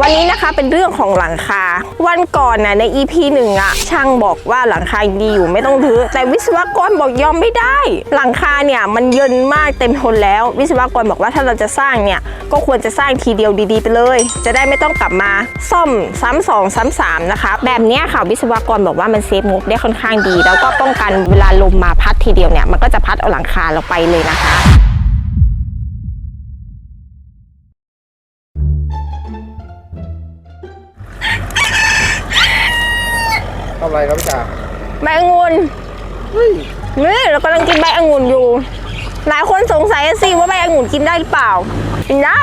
วันนี้นะคะเป็นเรื่องของหลังคา วันก่อนนะใน EP หนึ่งอะช่างบอกว่าหลังคาดีอยู่ไม่ต้องรื้อแต่วิศวกรบอกยอมไม่ได้ หลังคาเนี่ยมันเยินมากเต็มทนแล้ว วิศวกรบอกว่าถ้าเราจะสร้างเนี่ยก็ควรจะสร้างทีเดียวดีๆไปเลย จะได้ไม่ต้องกลับมาซ่อมซ้ำสองซ้ำสามนะคะ แบบนี้ค่ะวิศวกรบอกว่ามันเซฟงบได้ค่อนข้างดี แล้วก็ป้องกันเวลาลมมาพัดทีเดียวเนี่ยมันก็จะพัดเอาหลังคาเราไปเลยนะคะ ทำอะไรครับพี่จ๋าใบองุ่นนี่เรากำลังกินใบองุ่นอยู่ หลายคนสงสัยสิว่าใบองุ่นกินได้หรือเปล่า กินได้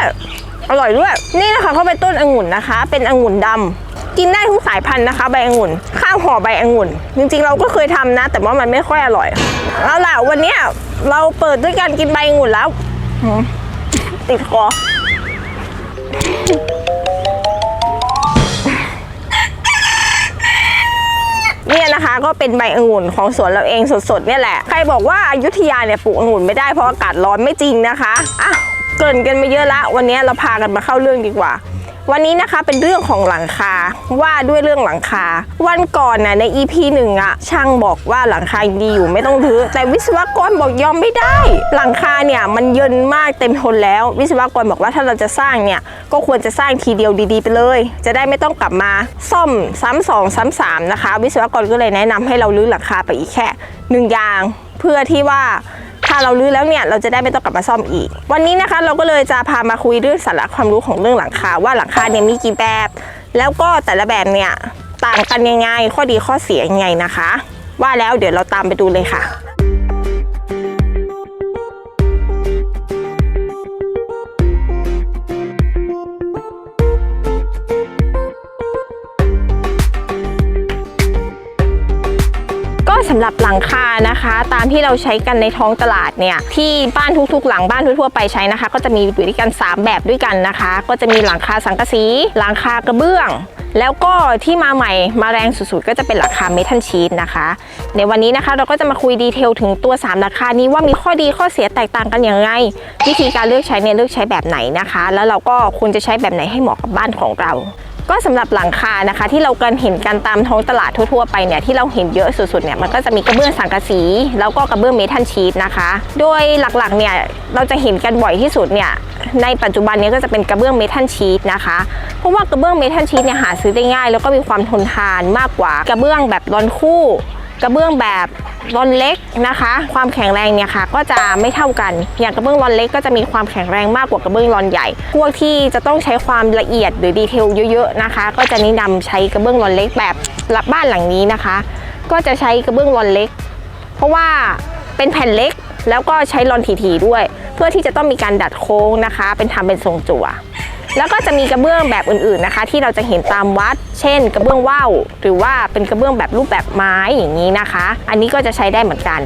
อร่อยด้วย นี่นะคะเขาเป็นต้นองุ่นนะคะ เป็นองุ่นดำกินได้ทุกสายพันธุ์นะคะ ใบองุ่น ข้าวห่อใบองุ่น จริงๆ เราก็เคยทำนะ แต่ว่ามันไม่ค่อยอร่อยเอาล่ะวันเนี้ยเราเปิดด้วยการกินใบองุ่นแล้วหืมติดคอ ก็เป็นใบองุ่นของสวนเราเองสดๆเนี่ยแหละ ใครบอกว่าอายุทยาเนี่ยปลูกองุ่นไม่ได้เพราะอากาศร้อนไม่จริงนะคะอะเกินกันมาเยอะละวันนี้เราพากันมาเข้าเรื่องดีกว่า วันนี้นะคะเป็นเรื่องของหลังคาว่าด้วยเรื่องหลังคา วันก่อนน่ะใน EP หนึ่งอะช่างบอกว่าหลังคายังดีอยู่ไม่ต้องรื้อแต่วิศวกรบอกยอมไม่ได้ หลังคาเนี่ยมันเยินมากเต็มทนแล้ว วิศวกรบอกว่าถ้าเราจะสร้างเนี่ยก็ควรจะสร้างทีเดียวดีๆไปเลย จะได้ไม่ต้องกลับมาซ่อมซ้ำสองซ้ำสามนะคะ วิศวกรก็เลยแนะนำให้เรารื้อหลังคาไปอีกแค่หนึ่งอย่าง เพื่อที่ว่าาเราลื้อแล้วเนี่ยเราจะได้ไม่ต้องกลับมาซ่อมอีก วันนี้นะคะเราก็เลยจะพามาคุยเรื่องสาระความรู้ของเรื่องหลังคาว่าหลังคาเนี่ยมีกี่แบบ แล้วก็แต่ละแบบเนี่ยต่างกันยังไงข้อดีข้อเสียยังไงนะคะ ว่าแล้วเดี๋ยวเราตามไปดูเลยค่ะ สำหรับหลังคานะคะ ตามที่เราใช้กันในท้องตลาดเนี่ยที่บ้านทุกๆ หลังบ้านทั่วๆไปใช้นะคะ ก็จะมีอยู่ด้วยกัน 3 แบบด้วยกันนะคะ ก็จะมีหลังคาสังกะสี หลังคากระเบื้อง แล้วก็ที่มาใหม่มาแรงสุดๆ ก็จะเป็นหลังคาเมทัลชีตนะคะ ในวันนี้นะคะเราก็จะมาคุยดีเทลถึงตัว 3 ราคานี้ว่ามีข้อดีข้อเสียแตกต่างกันอย่างไรวิธีการเลือกใช้เนี่ยเลือกใช้แบบไหนนะคะ แล้วเราก็ควรจะใช้แบบไหนให้เหมาะกับบ้านของเรา ก็สำหรับหลังคานะคะ ที่เรากันเห็นกันตามท้องตลาดทั่วๆไปเนี่ยที่เราเห็นเยอะสุดๆเนี่ยมันก็จะมีกระเบื้องสังกะสี แล้วก็กระเบื้องเมทัลชีตนะคะ โดยหลักๆเนี่ยเราจะเห็นกันบ่อยที่สุดเนี่ยในปัจจุบันนี้ก็จะเป็นกระเบื้องเมทัลชีตนะคะเพราะว่ากระเบื้องเมทัลชีตเนี่ยหาซื้อได้ง่าย แล้วก็มีความทนทานมากกว่ากระเบื้องแบบร้อนคู่ กระเบื้องแบบรอนเล็กนะคะ ความแข็งแรงเนี่ยค่ะ ก็จะไม่เท่ากัน อย่างกระเบื้องรอนเล็กก็จะมีความแข็งแรงมากกว่ากระเบื้องรอนใหญ่ พวกที่จะต้องใช้ความละเอียดหรือดีเทลเยอะๆนะคะ ก็จะแนะนำใช้กระเบื้องรอนเล็กแบบบ้านหลังนี้นะคะ ก็จะใช้กระเบื้องรอนเล็ก เพราะว่าเป็นแผ่นเล็กแล้วก็ใช้รอนถี่ๆด้วย เพื่อที่จะต้องมีการดัดโค้งนะคะ เป็นทำเป็นทรงจั่ว แล้วก็จะมีกระเบื้องแบบอื่นๆนะคะ ที่เราจะเห็นตามวัด เช่น กระเบื้องว่าวหรือว่าเป็นกระเบื้องแบบรูปแบบไม้อย่างนี้นะคะ อันนี้ก็จะใช้ได้เหมือนกัน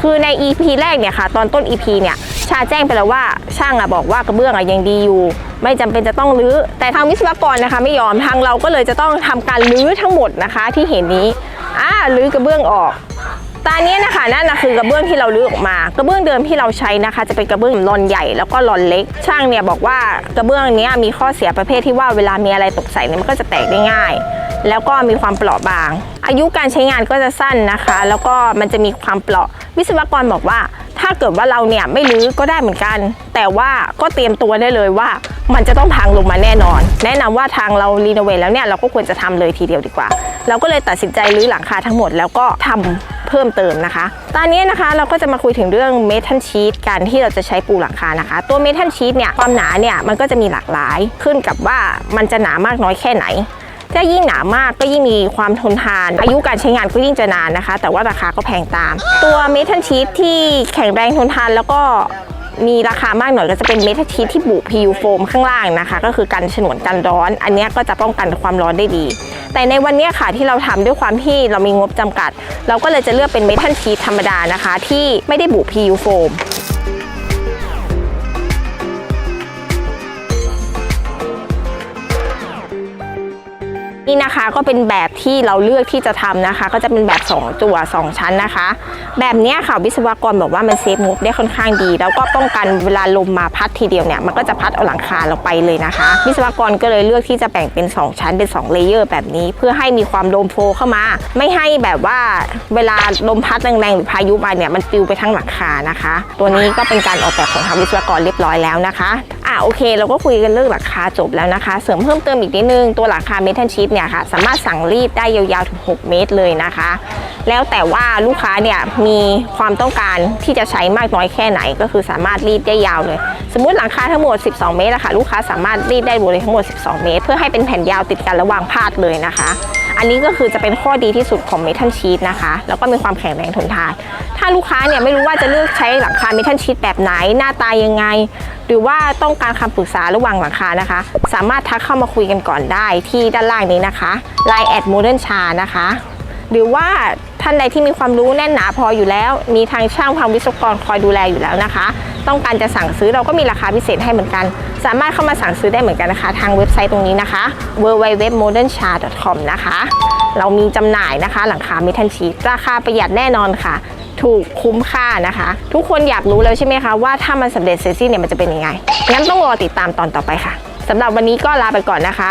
คือใน EP แรกเนี่ยค่ะ ตอนต้น EP เนี่ยชาแจ้งไปแล้วว่าช่างอะบอกว่ากระเบื้องอะยังดีอยู่ ไม่จำเป็นจะต้องรื้อ แต่ทางวิศวกรนะคะ ไม่ยอมทางเราก็เลยจะต้องทำการรื้อทั้งหมดนะคะที่เห็นนี้อ่ารื้อกระเบื้องออก ตาเนี้ยนะคะนั่นนะคือกระเบื้องที่เราลื้อออกมากระเบื้องเดิมที่เราใช้นะคะ จะเป็นกระเบื้องรอนใหญ่แล้วก็รอนเล็ก ช่างเนี่ยบอกว่ากระเบื้องเนี้ยมีข้อเสียประเภทที่ว่าเวลามีอะไรตกใส่เนี่ยมันก็จะแตกได้ง่าย แล้วก็มีความเปราะบาง อายุการใช้งานก็จะสั้นนะคะ แล้วก็มันจะมีความเปราะ วิศวกรบอกว่า ถ้าเกิดว่าเราเนี่ยไม่รื้อก็ได้เหมือนกัน แต่ว่าก็เตรียมตัวได้เลยว่า มันจะต้องพังลงมาแน่นอน แนะนำว่าทางเรารีโนเวทแล้วเนี่ยเราก็ควรจะทำเลยทีเดียวดีกว่า เราก็เลยตัดสินใจรื้อหลังคาทั้งหมดแล้วก็ทำ เพิ่มเติมนะคะ ตอนนี้นะคะเราก็จะมาคุยถึงเรื่องเมทัลชีตการที่เราจะใช้ปูหลังคานะคะ ตัวเมทัลชีตเนี่ยความหนาเนี่ยมันก็จะมีหลากหลายขึ้นกับว่ามันจะหนามากน้อยแค่ไหนถ้ายิ่งหนามากก็ยิ่งมีความทนทาน อายุการใช้งานก็ยิ่งจะนานนะคะ แต่ว่าราคาก็แพงตาม ตัวเมทัลชีตที่แข็งแรงทนทานแล้วก็ มีราคามากหน่อยก็จะเป็นเมทัลชีทที่บุ PU โฟมข้างล่างนะคะ ก็คือกันฉนวนกันร้อน อันนี้ก็จะป้องกันความร้อนได้ดี แต่ในวันนี้ค่ะที่เราทำด้วยความที่เรามีงบจำกัด เราก็เลยจะเลือกเป็นเมทัลชีทธรรมดานะคะ ที่ไม่ได้บุ PU โฟม นี่นะคะก็เป็นแบบที่เราเลือกที่จะทำนะคะ ก็จะเป็นแบบ2ตัว2 ชั้นนะคะ แบบนี้ค่ะวิศวกรบอกว่ามันเซฟงบได้ค่อนข้างดี แล้วก็ป้องกันเวลาลมมาพัดทีเดียวเนี่ยมันก็จะพัดเอาหลังคาเราไปเลยนะคะ วิศวกรก็เลยเลือกที่จะแบ่งเป็น 2 ชั้นเป็น2เลเยอร์แบบนี้ เพื่อให้มีความลมโฟเข้ามา ไม่ให้แบบว่าเวลาลมพัดแรงๆหรือพายุมาเนี่ยมันปิวไปทั้งหลังคานะคะ ตัวนี้ก็เป็นการออกแบบของทางวิศวกรเรียบร้อยแล้วนะคะ อะโอเค เราก็คุยกันเรื่องหลังคาจบแล้วนะคะ เสริมเพิ่มเติมอีกนิดนึง ตัวหลังคาเมทัลชีตเนี่ยค่ะ สามารถสั่งรีดได้ยาวๆถึง 6 เมตรเลยนะคะ แล้วแต่ว่าลูกค้าเนี่ยมีความต้องการที่จะใช้มากน้อยแค่ไหน ก็คือสามารถรีดได้ยาวเลย สมมุติหลังคาทั้งหมด 12 เมตรอะค่ะ ลูกค้าสามารถรีดได้บริเวณทั้งหมด 12 เมตร เพื่อให้เป็นแผ่นยาวติดกันระหว่างพาดเลยนะคะอันนี้ก็คือจะเป็นข้อดีที่สุดของเมทัลชีตนะคะ แล้วก็มีความแข็งแรงทนทาน ถ้าลูกค้าเนี่ยไม่รู้ว่าจะเลือกใช้หลังคาเมทัลชีตแบบไหน หน้าตายังไง หรือว่าต้องการคำปรึกษาระหว่างหลังคานะคะ สามารถทักเข้ามาคุยกันก่อนได้ที่ด้านล่างนี้นะคะ Line แอดโมเดิร์นชานะคะ หรือว่าท่านใดที่มีความรู้แน่นหนาพออยู่แล้ว มีทางช่างทางวิศวกรคอยดูแลอยู่แล้วนะคะ ต้องการจะสั่งซื้อเราก็มีราคาพิเศษให้เหมือนกัน สามารถเข้ามาสั่งซื้อได้เหมือนกันนะคะ ทางเว็บไซต์ตรงนี้นะคะ www.moderncha.com นะคะ เรามีจำหน่ายนะคะ หลังคาเมทัลชีตราคาประหยัดแน่นอนค่ะ ถูกคุ้มค่านะคะ ทุกคนอยากรู้แล้วใช่ไหมคะว่าถ้ามันสำเร็จเสร็จสิ้นเนี่ยมันจะเป็นยังไงงั้นต้องรอติดตามตอนต่อไปค่ะสำหรับวันนี้ก็ลาไปก่อนนะคะ